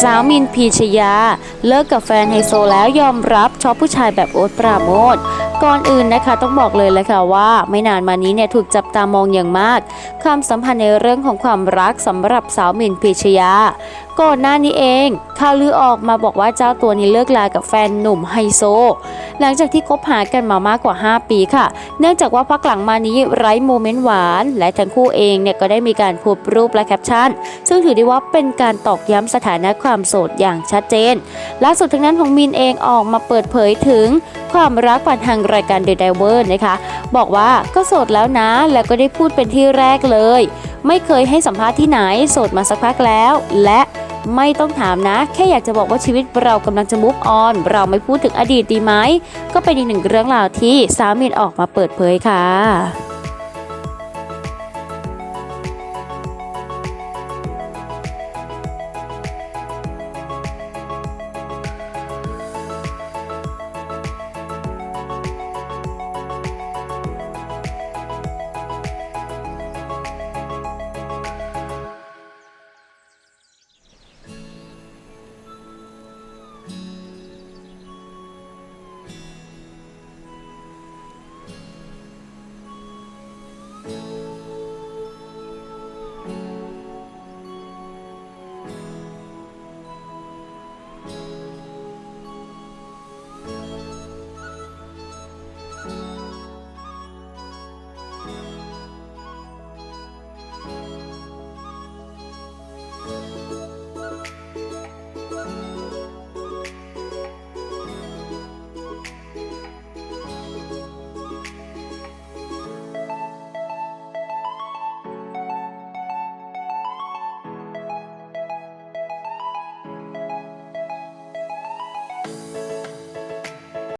สาวมินพีชยา เลิกกับแฟนไฮโซแล้วยอมรับชอบผู้ชายแบบโอ๊ตปราโมท ก่อนอื่นนะคะต้องบอกเลยเลยค่ะว่าไม่นานมานี้เนี่ยถูกจับตามองอย่างมากความสัมพันธ์ในเรื่องของความรักสำหรับสาวมินพีชยาก่อนหน้านี้เองข่าวลือออกมาบอกว่าเจ้าตัวนี้เลิกลากับแฟนหนุ่มไฮโซ หลังจากที่คบหากันมามากกว่า 5 ปีค่ะ เนื่องจากว่าพักหลังมานี้ไร้โมเมนต์หวาน และทั้งคู่เองเนี่ยก็ได้มีการโพสต์รูปและแคปชั่น ซึ่งถือได้ว่าเป็นการตอกย้ำสถานะความโสดอย่างชัดเจน ล่าสุดทางนั้นของมินเองออกมาเปิดเผยถึง ความรักผ่านทางรายการ The Diver นะคะ บอกว่าก็โสดแล้วนะ แล้วก็ได้พูดเป็นที่แรกเลย ไม่เคยให้สัมภาษณ์ที่ไหน โสดมาสักพักแล้ว และไม่ต้องถามนะ แค่อยากจะบอกว่าชีวิตเรากำลังจะมุกออน เราไม่พูดถึงอดีตดีไหม ก็เป็นอีกหนึ่งเรื่องราวที่สาวมินออกมาเปิดเผยค่ะ